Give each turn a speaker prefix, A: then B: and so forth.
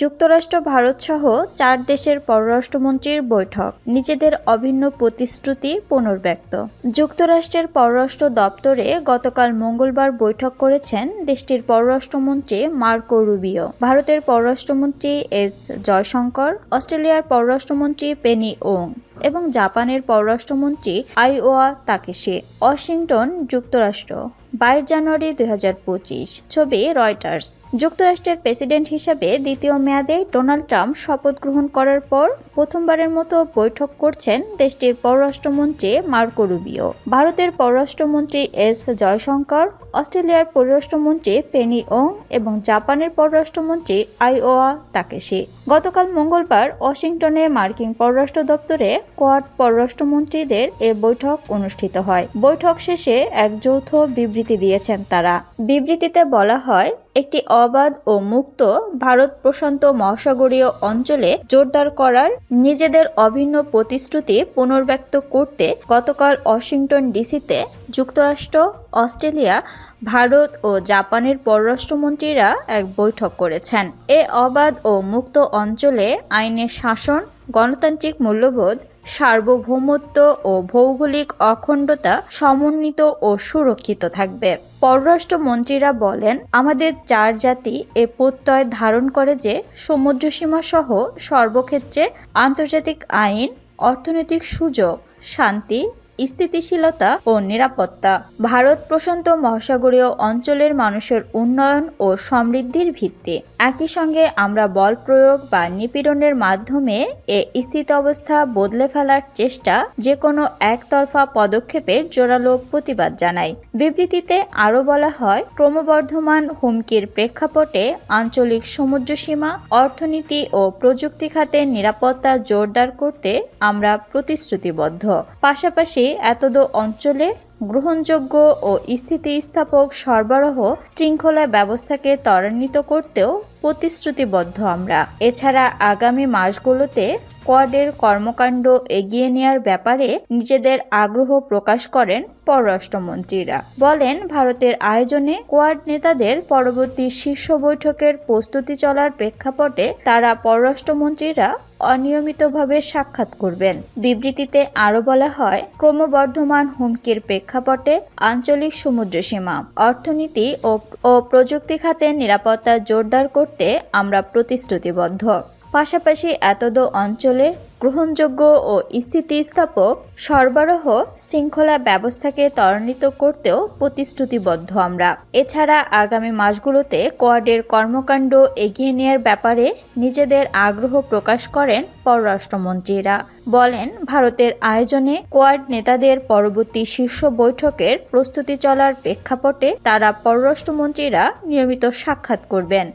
A: যুক্তরাষ্ট্র ভারতসহ চার দেশের পররাষ্ট্রমন্ত্রীর বৈঠক। নিজেদের অভিন্ন প্রতিশ্রুতি পুনর্ব্যক্ত। যুক্তরাষ্ট্রের পররাষ্ট্র দপ্তরে গতকাল মঙ্গলবার বৈঠক করেছেন দেশটির পররাষ্ট্রমন্ত্রী মার্কো রুবিও। ভারতের পররাষ্ট্রমন্ত্রী এস জয়শঙ্কর, অস্ট্রেলিয়ার পররাষ্ট্রমন্ত্রী পেনি ওং। এবং জাপানের পররাষ্ট্রমন্ত্রী আইওয়া তাকেশে। ওয়াশিংটন, যুক্তরাষ্ট্র। বাইশ জানুয়ারি দু হাজার পঁচিশ। ছবি রয়টার্স। যুক্তরাষ্ট্রের প্রেসিডেন্ট হিসেবে দ্বিতীয় মেয়াদে ডোনাল্ড ট্রাম্প শপথ গ্রহণ করার পর প্রথমবারের মতো বৈঠক করছেন দেশটির পররাষ্ট্রমন্ত্রী মার্কো রুবিও। ভারতের পররাষ্ট্রমন্ত্রী এস জয়শঙ্কর অস্ট্রেলিয়ার পররাষ্ট্রমন্ত্রী পেনি ওং এবং জাপানের পররাষ্ট্রমন্ত্রী আইওয়া তাকেশি। গতকাল মঙ্গলবার ওয়াশিংটনে মার্কিন পররাষ্ট্র দপ্তরে কোয়াড পররাষ্ট্রমন্ত্রীদের এ বৈঠক অনুষ্ঠিত হয়। বৈঠক শেষে এক যৌথ বিবৃতি দিয়েছেন তারা। বিবৃতিতে বলা হয় একটি অবাধ ও মুক্ত ভারত প্রশান্ত মহাসাগরীয় অঞ্চলে জোরদার করার নিজেদের অভিন্ন প্রতিশ্রুতি পুনর্ব্যক্ত করতে গতকাল ওয়াশিংটন ডিসিতে যুক্তরাষ্ট্র, অস্ট্রেলিয়া, ভারত ও জাপানের পররাষ্ট্রমন্ত্রীরা এক বৈঠক করেছেন। এ অবাধ ও মুক্ত অঞ্চলে আইনের শাসন, গণতান্ত্রিক মূল্যবোধ সার্বভৌমত্ব ও ভৌগোলিক অখণ্ডতা সমন্বিত ও সুরক্ষিত থাকবে। পররাষ্ট্রমন্ত্রীরা বলেন, আমাদের চার জাতি এ প্রত্যয় ধারণ করে যে সমুদ্রসীমা সহ সর্বক্ষেত্রে আন্তর্জাতিক আইন, অর্থনৈতিক সুযোগ, শান্তি স্থিতিশীলতা ও নিরাপত্তা। ভারত প্রশান্ত মহাসাগরীয় অঞ্চলের মানুষের উন্নয়ন ও সমৃদ্ধির ভিত্তি। একই সঙ্গে আমরা বল প্রয়োগ বা নিপীড়নের মাধ্যমে এ স্থিতাবস্থা বদলে ফেলার চেষ্টা যে কোনো একতরফা পদক্ষেপের জোরালো প্রতিবাদ জানাই। বিবৃতিতে আরও বলা হয়, ক্রমবর্ধমান হুমকির প্রেক্ষাপটে আঞ্চলিক সমুদ্রসীমা অর্থনীতি ও প্রযুক্তি খাতের নিরাপত্তা জোরদার করতে আমরা প্রতিশ্রুতিবদ্ধ। পাশাপাশি এতদ অঞ্চলে গ্রহণযোগ্য ও স্থিতিস্থাপক সরবরাহ শৃঙ্খলা ব্যবস্থাকে ত্বরান্বিত করতেও প্রতিশ্রুতিবদ্ধ আমরা। এছাড়া আগামী মাসগুলোতে কোয়াডের কর্মকাণ্ড এগিয়ে নেওয়ার ব্যাপারে নিজেদের আগ্রহ প্রকাশ করেন পররাষ্ট্রমন্ত্রীরা। বলেন, ভারতের আয়োজনে কোয়াড নেতাদের পরবর্তী শীর্ষ বৈঠকের প্রস্তুতি চলার প্রেক্ষাপটে তারা পররাষ্ট্রমন্ত্রীরা অনিয়মিতভাবে সাক্ষাৎ করবেন। বিবৃতিতে আরও বলা হয়, ক্রমবর্ধমান হুমকির প্রেক্ষাপটে আঞ্চলিক সমুদ্রসীমা অর্থনীতি ও ও প্রযুক্তি খাতে নিরাপত্তা জোরদার করতে আমরা প্রতিশ্রুতিবদ্ধ। পাশাপাশি এতদ অঞ্চলে গ্রহণযোগ্য ও স্থিতিস্থাপক সরবরাহ শৃঙ্খলা ব্যবস্থাকে ত্বরান্বিত করতেও প্রতিশ্রুতিবদ্ধ আমরা। এছাড়া আগামী মাসগুলোতে কোয়াডের কর্মকাণ্ড এগিয়ে নেওয়ার ব্যাপারে নিজেদের আগ্রহ প্রকাশ করেন পররাষ্ট্রমন্ত্রীরা। বলেন, ভারতের আয়োজনে কোয়াড নেতাদের পরবর্তী শীর্ষ বৈঠকের প্রস্তুতি চলার প্রেক্ষাপটে তারা পররাষ্ট্রমন্ত্রীরা নিয়মিত সাক্ষাৎ করবেন।